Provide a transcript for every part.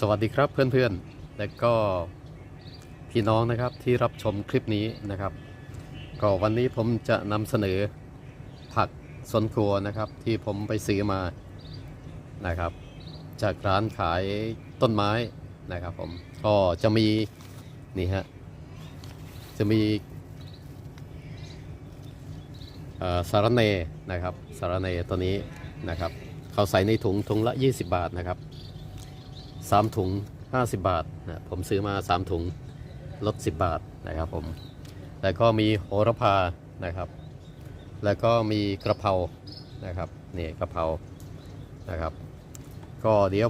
สวัสดีครับเพื่อนๆ และก็พี่น้องนะครับที่รับชมคลิปนี้นะครับ ก็วันนี้ผมจะนำเสนอผักสวนครัวนะครับที่ผมไปซื้อมานะครับ จากร้านขายต้นไม้นะครับผมก็จะมีนี่ฮะจะมีสารเนนะครับสารเนตัวนี้นะครับเขาใส่ในถุงถุงละ 20 บาทนะครับ สามถุง 50 บาทนะผมซื้อมา 3 ถุงลด 10 บาทนะครับผม แล้วก็มีโหระพานะครับ แล้วก็มีกระเพรานะครับนี่กระเพรานะครับ ก็เดี๋ยว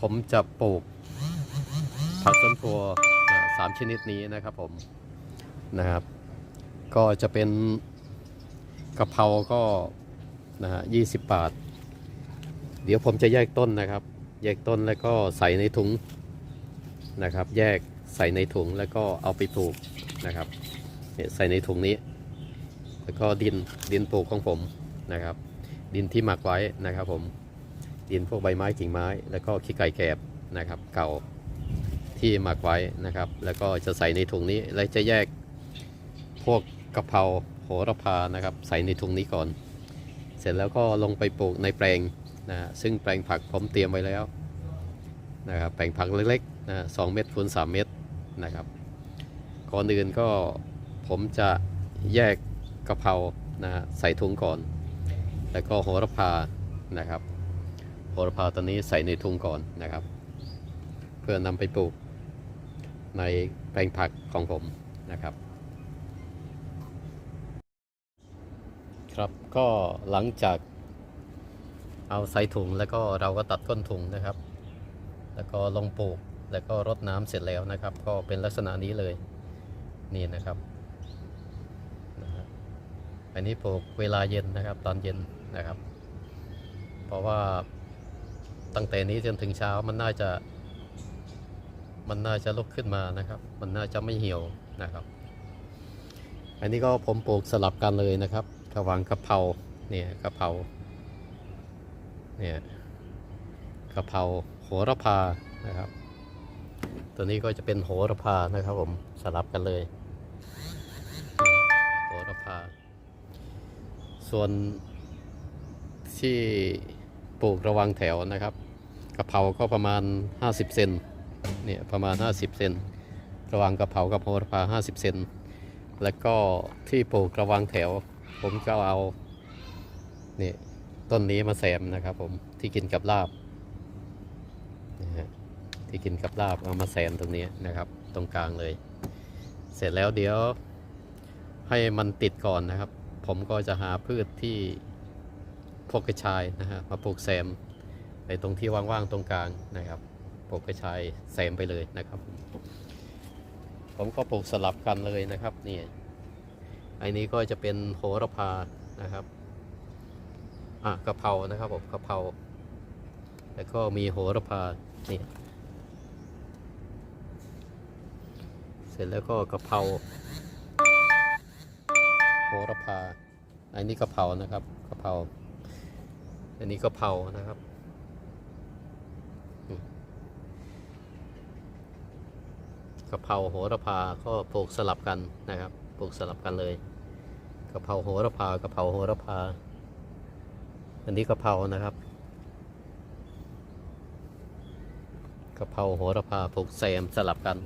ผมจะปลูกผักสวนครัวนะสามชนิดนี้นะครับผมนะครับ ก็จะเป็นกระเพราก็นะฮะ20บาท เดี๋ยวผมจะแยกต้นนะครับ แยกต้นแล้วก็ใส่ในถุงนะครับ แยกใส่ในถุงแล้วก็เอาไปปลูกนะครับเนี่ยใส่ในถุงนี้ แล้วก็ดินดินปลูกของผมนะครับ ดินที่หมักไว้นะครับผมดินพวกใบไม้กิ่งไม้ แล้วก็ขี้ไก่แกบนะครับ เก่าที่หมักไว้นะครับ แล้วก็จะใส่ในถุงนี้แล้วจะแยกพวกกะเพราโหระพานะครับ ใส่ในถุงนี้ก่อน เสร็จแล้วก็ลงไปปลูกในแปลงนะซึ่งแปลงผักผมเตรียมไว้แล้ว นะครับแปลงผักเล็กๆนะสองเมตรคูณสามเมตรนะครับก่อนอื่นก็ผมจะแยกกะเพรานะใส่ถุงก่อน แล้วก็โหระพานะครับโหระพาตอนนี้ใส่ในถุงก่อนนะครับ เพื่อนำไปปลูกในแปลงผักของผมนะครับ ครับก็หลังจากเอาใส่ถุงแล้วก็เราก็ตัดก้นถุงนะครับ แล้วก็ลงปลูกแล้วก็รดน้ำเสร็จแล้วนะครับ ก็เป็นลักษณะนี้เลยนี่นะครับนะฮะอันนี้ปลูกเวลาเย็นนะครับตอนเย็นนะครับ เพราะว่าตั้งแต่นี้จนถึงเช้ามันน่าจะ มันน่าจะลุกขึ้นมานะครับ มันน่าจะไม่เหี่ยวนะครับ อันนี้ก็ผมปลูกสลับกันเลยนะครับระหว่างกะเพราเนี่ยกะเพราเนี่ยกะเพรา โหระพานะครับ ตัวนี้ก็จะเป็นโหระพานะครับผมสลับกันเลยโหระพา ส่วนที่ปลูกระวังแถวนะครับกระเพราก็ประมาณ 50 เซนเนี่ยประมาณ 50 เซนระวังกระเพรากับโหระพา 50 เซนแล้วก็ที่ปลูกระวังแถว ผมก็เอานี่ต้นนี้มาแซมนะครับผมที่กินกับลาบ ที่กินกับลาบเอามาแซมตรงนี้นะครับ ตรงกลางเลย เสร็จแล้วเดี๋ยวให้มันติดก่อนนะครับ ผมก็จะหาพืชที่พวกกระชายนะฮะมาปลูกแซมในตรงที่ว่างๆตรงกลางนะครับปลูกกระชายแซมไปเลยนะครับ ผมก็ปลูกสลับกันเลยนะครับนี่ไอ้นี้ก็จะเป็นโหระพานะครับอะกะเพรานะครับผมกะเพราแล้วก็มีโหระพานี่ เสร็จแล้วก็กะเพราโหระพา อันนี้กะเพรานะครับกะเพราอันนี้กะเพรานะครับอืมกะเพราโหระพาก็ปลูกสลับกันนะครับปลูกสลับกันเลยกะเพราโหระพากะเพราโหระพา อันนี้กะเพรานะครับกะเพราโหระพาปลูกแซมสลับกัน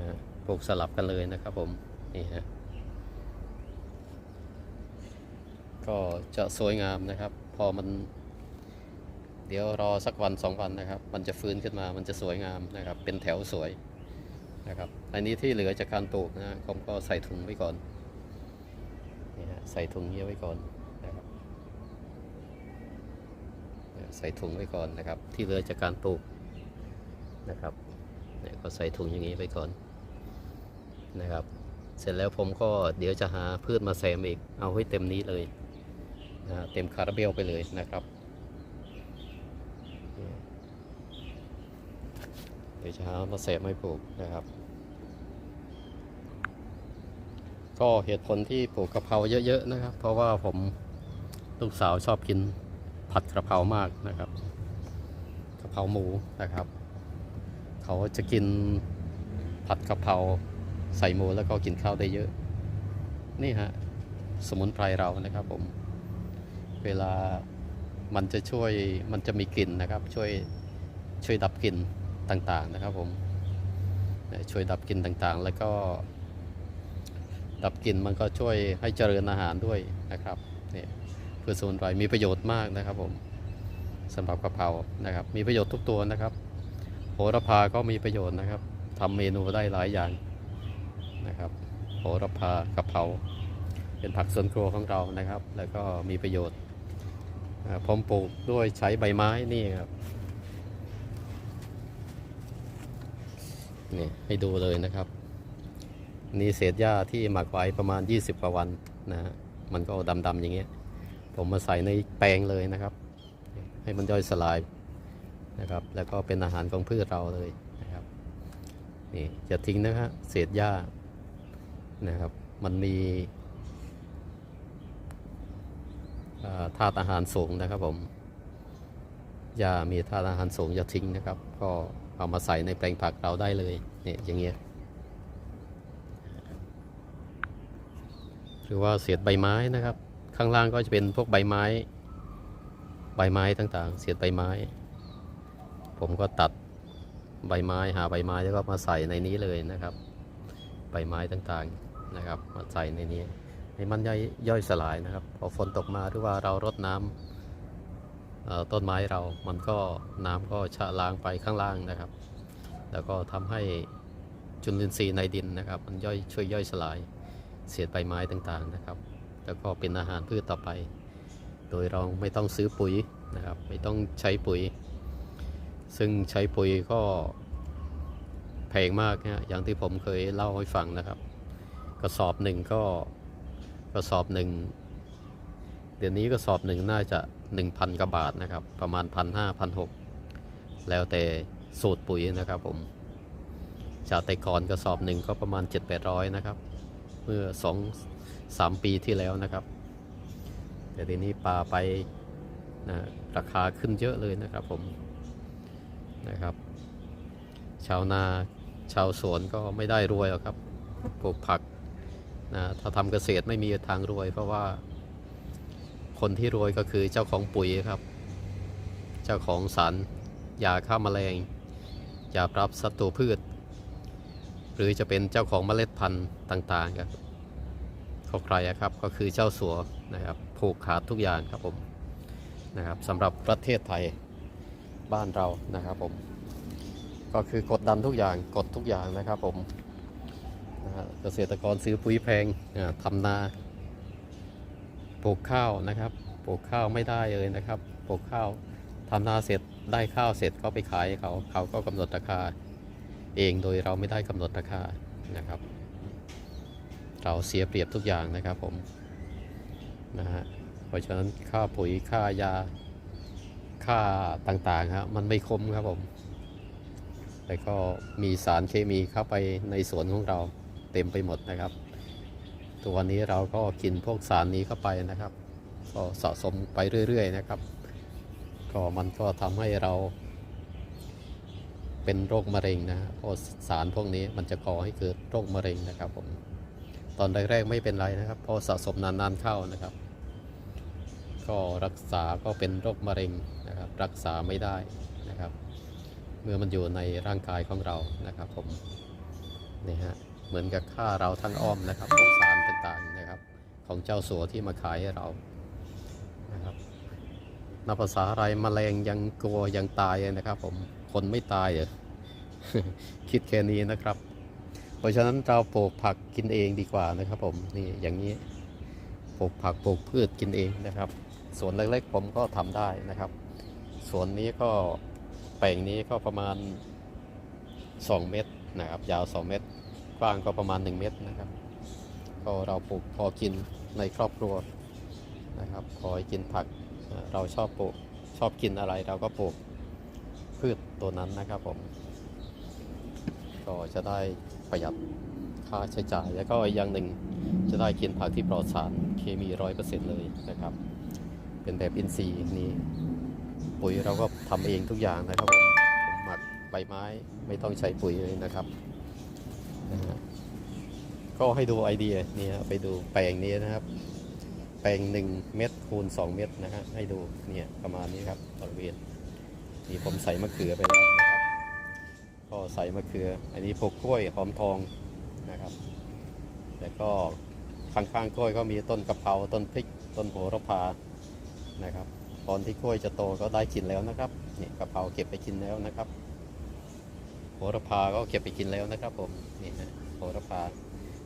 นะปลูกสลับกันเลยนะครับผม นี่ฮะ ก็จะสวยงามนะครับ พอมัน เดี๋ยวรอสักวันสองวันนะครับ มันจะฟื้นขึ้นมา มันจะสวยงามนะครับ เป็นแถวสวยนะครับ อันนี้ที่เหลือจากการปลูกนะผมก็ใส่ถุงไว้ก่อน นี่ฮะ ใส่ถุงเยอะไว้ก่อนนะครับ ใส่ถุงไว้ก่อนนะครับ ที่เหลือจากการปลูกนะครับเนี่ยก็ใส่ถุงอย่างนี้ไว้ก่อน นะครับ เสร็จแล้วผมก็เดี๋ยวจะหาพืชมาแซมอีก เอาให้เต็มนี้เลยนะเต็มคาราเบลไปเลยนะครับ เดี๋ยวจะหามาแซมให้ปลูกนะครับ ก็เหตุผลที่ปลูกกะเพราเยอะๆนะครับ เพราะว่าผมลูกสาวชอบกินผัดกระเพรามากนะครับกะเพราหมูนะครับ เขาจะกินผัดกะเพรา ใส่หมูแล้วก็กินข้าวได้เยอะ นี่ฮะ สมุนไพรเรานะครับผม เวลามันจะช่วยมันจะมีกลิ่นนะครับ ช่วยช่วยดับกลิ่นต่างๆนะครับผมช่วยดับกลิ่นต่างๆ แล้วก็ดับกลิ่นมันก็ช่วยให้เจริญอาหารด้วยนะครับนี่เพื่อสมุนไพรมีประโยชน์มากนะครับผมสำหรับกะเพรานะครับ มีประโยชน์ทุกตัวนะครับ โหระพาก็มีประโยชน์นะครับทำเมนูได้หลายอย่าง นะครับโหระพากะเพราเป็นผักสวนครัวของเรานะครับ แล้วก็มีประโยชน์ผมปลูกด้วยใช้ใบไม้นี่ครับนี่ให้ดูเลยนะครับ นี่เศษหญ้าที่หมักไว้ประมาณ 20กว่าวันนะฮะมันก็ดำๆอย่างเงี้ย ผมมาใส่ในแปลงเลยนะครับ ให้มันย่อยสลายนะครับ แล้วก็เป็นอาหารของพืชเราเลยนะครับ นี่จะทิ้งนะฮะเศษหญ้า นะครับมันมีธาตุอาหารสูงนะครับผมหญ้ามีธาตุอาหารสูงอย่าทิ้งนะครับ ก็เอามาใส่ในแปลงผักเราได้เลยเนี่ยอย่างเงี้ยหรือว่าเศษใบไม้นะครับ ข้างล่างก็จะเป็นพวกใบไม้ ใบไม้ต่างๆ เศษใบไม้ ผมก็ตัดใบไม้หาใบไม้แล้วก็มาใส่ในนี้เลยนะครับ ใบไม้ต่างๆ นะครับมาใส่ในนี้ให้มันย่อยย่อยสลายนะครับพอฝนตกมาหรือว่าเรารดน้ำเอ่อต้นไม้เรามันก็น้ำก็ชะล้างไปข้างล่างนะครับ แล้วก็ทำให้จุลินทรีย์ในดินนะครับ มันย่อยช่วยย่อยสลายเศษใบไม้ต่างๆนะครับ แล้วก็เป็นอาหารพืชต่อไป โดยเราไม่ต้องซื้อปุ๋ยนะครับ ไม่ต้องใช้ปุ๋ย ซึ่งใช้ปุ๋ยก็แพงมากนะอย่างที่ผมเคยเล่าให้ฟังนะครับ กระสอบหนึ่งก็กระสอบหนึ่งเดี๋ยวนี้กระสอบหนึ่งน่าจะ 1,000กว่าบาทนะครับ ประมาณพันห้าพันหกแล้วแต่สูตรปุ๋ยนะครับผมจากแต่ก่อนกระสอบหนึ่งก็ประมาณ 7-800นะครับ เมื่อสองสามปีที่แล้วนะครับ แต่ทีนี้ปลาไปนะราคาขึ้นเยอะเลยนะครับผมนะครับ ชาวนาชาวสวนก็ไม่ได้รวยหรอกครับปลูกผัก นะถ้าทำเกษตรไม่มีทางรวย เพราะว่าคนที่รวยก็คือเจ้าของปุ๋ยครับ เจ้าของสารยาฆ่าแมลงยาปรับศัตรูพืช หรือจะเป็นเจ้าของเมล็ดพันธุ์ต่างๆครับเขาใครครับก็คือเจ้าสัวนะครับผูกขาดทุกอย่างครับผมนะครับสำหรับประเทศไทยบ้านเรานะครับผม ก็คือกดดันทุกอย่างกดทุกอย่างนะครับผม นะฮะเกษตรกรซื้อปุ๋ยแพงอ่าทำนาปลูกข้าวนะครับปลูกข้าวไม่ได้เลยนะครับปลูกข้าวทำนาเสร็จได้ข้าวเสร็จก็ไปขายเขาเขาก็กำหนดราคาเองโดยเราไม่ได้กำหนดราคานะครับ เราเสียเปรียบทุกอย่างนะครับผมนะฮะเพราะฉะนั้นค่าปุ๋ยค่ายาค่าต่างๆครับมันไม่คุ้มครับผมแล้วก็มีสารเคมีเข้าไปในสวนของเรา เต็มไปหมดนะครับตัวนนี้เราก็กินพวกสารนี้เข้าไปนะครับก็สะสมไปเรื่อย ๆ นะครับ ก็มันก็ทำให้เราเป็นโรคมะเร็งนะฮะเพราะสารพวกนี้มันจะก่อให้เกิดโรคมะเร็งนะครับผมตอนแรกๆไม่เป็นไรนะครับ พอสะสมนานๆเข้านะครับ ก็รักษาก็เป็นโรคมะเร็งนะครับ รักษาไม่ได้นะครับ เมื่อมันอยู่ในร่างกายของเรานะครับผมนี่ฮะ เหมือนกับฆ่าเราทั้งอ้อมนะครับพวกสารต่างๆนะครับของเจ้าสัวที่มาขายให้เรานะครับนับภาษาอะไรมแมลงยังกลัวยังตายนะครับ ผมคนไม่ตายเหรอคิดแค่นี้นะครับ เพราะฉะนั้นเราปลูกผักกินเองดีกว่านะครับ ผมนี่อย่างนี้ปลูกผักปลูกพืชกินเองนะครับสวนเล็กๆผมก็ทำได้นะครับสวนนี้ก็แปลงนี้ก็ประมาณ 2 เมตรนะครับ ยาว 2 เมตร กว้างก็ประมาณ 1 เมตรนะครับ ก็เราปลูกพอกินในครอบครัวนะครับพอให้กินผักเราชอบปลูกชอบกินอะไรเราก็ปลูกพืชตัวนั้นนะครับผมก็จะได้ประหยัดค่าใช้จ่าย แล้วก็อย่างหนึ่งจะได้กินผักที่ปลอดสารเคมีร้อยเปอร์เซ็นต์เลยนะครับ เป็นแบบอินทรีย์นี้ปุ๋ยเราก็ททำเองทุกอย่างนะครับผมผมหมักใบไม้ไม่ต้องใช้ปุ๋ยเลยนะครับ นะฮะก็ให้ดูไอเดียนี่ฮะไปดูแปลงนี้นะครับ แปลงหนึ่งเม็ดคูณ2เม็ดนะฮะให้ดูเนี่ยประมาณนี้ครับบริเวณนี่ผมใส่มะเขือไปแล้วนะครับ ก็ใส่มะเขือ อันนี้พวกกล้วยหอมทองนะครับแล้วก็ข้างๆกล้วยก็มีต้นกะเพราต้นพริก ต้นโหระพานะครับ ตอนที่กล้วยจะโตก็ได้กินแล้วนะครับนี่กะเพราเก็บไปกินแล้วนะครับ โหระพาก็เก็บไปกินแล้วนะครับผมนี่นะโหระพา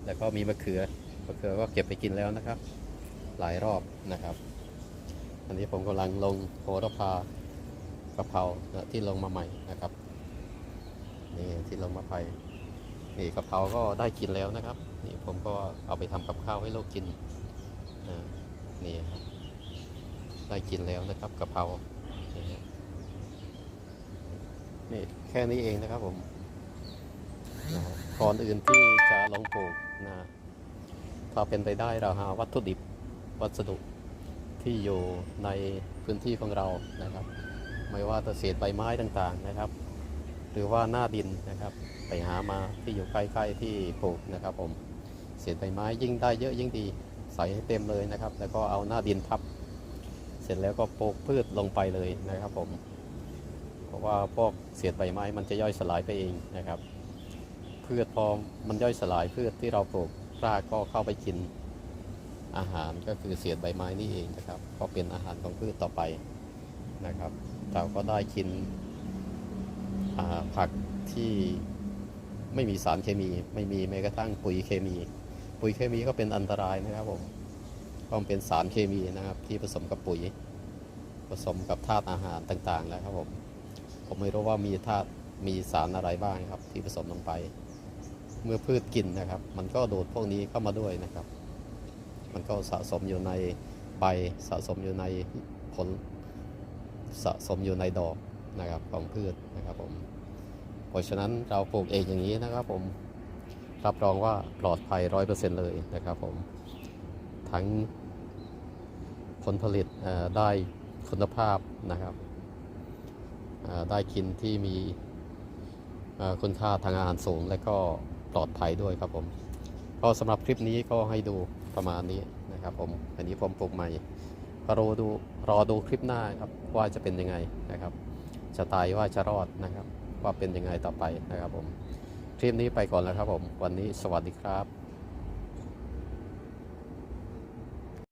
แล้วก็มีมะเขือมะเขือก็เก็บไปกินแล้วนะครับ หลายรอบนะครับอันนี้ผมกำลังลงโหระพากะเพราที่ลงมาใหม่นะครับนี่ที่ลงมาไปนี่กะเพราก็ได้กินแล้วนะครับนี่ผมก็เอาไปทำกับข้าวให้ลูกกินนี่ครับได้กินแล้วนะครับกะเพรานี่ฮะนี่แค่นี้เองนะครับผมก่อนอื่นที่จะลงปลูกนะถ้าเป็นไปได้เราหาวัตถุดิบวัสดุที่อยู่ในพื้นที่ของเรานะครับ ไม่ว่าจะเศษใบไม้ต่างๆนะครับ หรือว่าหน้าดินนะครับ ไปหามาที่อยู่ใกล้ๆที่ปลูกนะครับผมเศษใบไม้ยิ่งได้เยอะยิ่งดีใส่ให้เต็มเลยนะครับ แล้วก็เอาหน้าดินทับ เสร็จแล้วก็ปลูกพืชลงไปเลยนะครับผม ราะว่าพวกเศษใบไม้มันจะย่อยสลายไปเองนะครับพืชพอมันย่อยสลายพืชที่เราปลูกรากก็เข้าไปกินอาหารก็คือเศษใบไม้นี่เองนะครับก็เป็นอาหารของพืชต่อไปนะครับ เราก็ได้กินผักที่ไม่มีสารเคมี ไม่มีแม้กระทั่งปุ๋ยเคมี ปุ๋ยเคมีก็เป็นอันตรายนะครับผมเพราะมันเป็นสารเคมีนะครับที่ผสมกับปุ๋ย ผสมกับธาตุอาหารต่างๆแล้วครับผม ผมไม่รู้ว่ามีธาตุมีสารอะไรบ้างครับ ที่ผสมลงไป เมื่อพืชกินนะครับ มันก็ดูดพวกนี้เข้ามาด้วยนะครับ มันก็สะสมอยู่ในใบสะสมอยู่ในผลสะสมอยู่ในดอกนะครับของพืชนะครับผมเพราะฉะนั้นเราปลูกเองอย่างนี้นะครับผมรับรองว่าปลอดภัยร้อยเปอร์เซ็นต์เลยนะครับผมทั้งผลผลิตได้คุณภาพนะครับ ได้กินที่มีคุณค่าทางอาหารสูง และก็ปลอดภัยด้วยครับผม ก็สำหรับคลิปนี้ก็ให้ดูประมาณนี้นะครับผม อันนี้ผมปลูกใหม่ก็รอดูรอดูคลิปหน้าครับว่าจะเป็นยังไงนะครับ จะตายว่าจะรอดนะครับ ว่าเป็นยังไงต่อไปนะครับผม คลิปนี้ไปก่อนแล้วครับผม วันนี้สวัสดีครับ